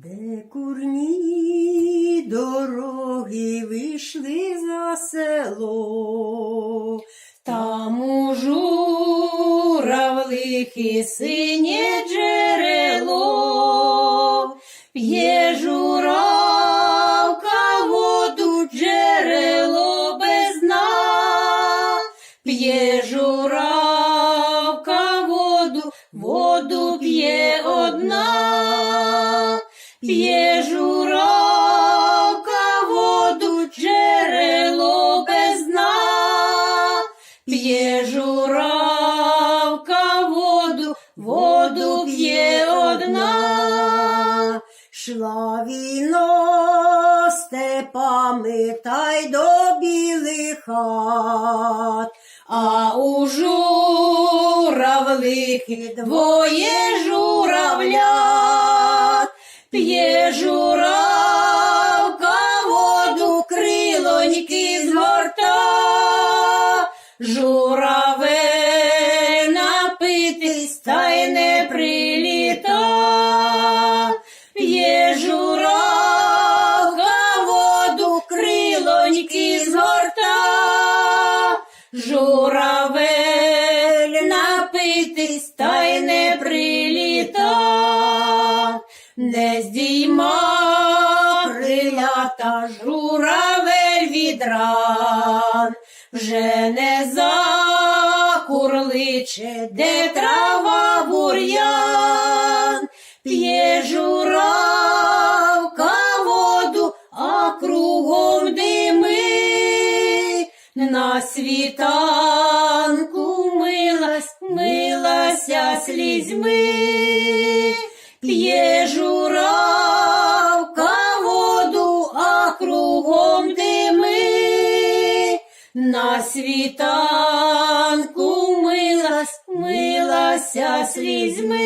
Де курні дороги вийшли за село, там у журавлихи синє джерело, п'є журавка воду, джерело без дна, п'є журавка воду, воду п'є п'є журавка воду, воду п'є одна, шла віно степами та й до білих хат, а у журавлихи двоє журавлят, п'є журавка журавель напитись та й не приліта, п'є журавка воду, крилоньки згорта, журавель напитись та й не приліта, не здійма крилята журавель від ран, вже не закурличе, де трава бур'ян, п'є журавка воду, а кругом дими. На світанку милась, милася слізьми, На світанку милась, милася слізьми.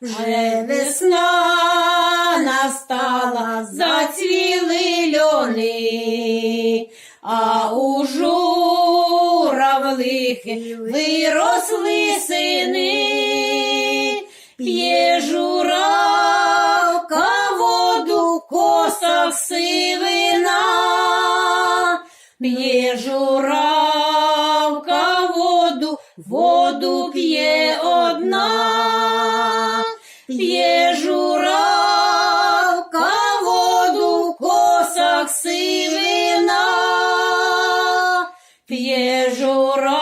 Вже весна настала, зацвіли льони, а у журавлихи виросли сини, п'є журавка воду, коса сивина, п'є журавка воду, воду п'є одна, п'є журавка воду, косах сивина, п'є журавка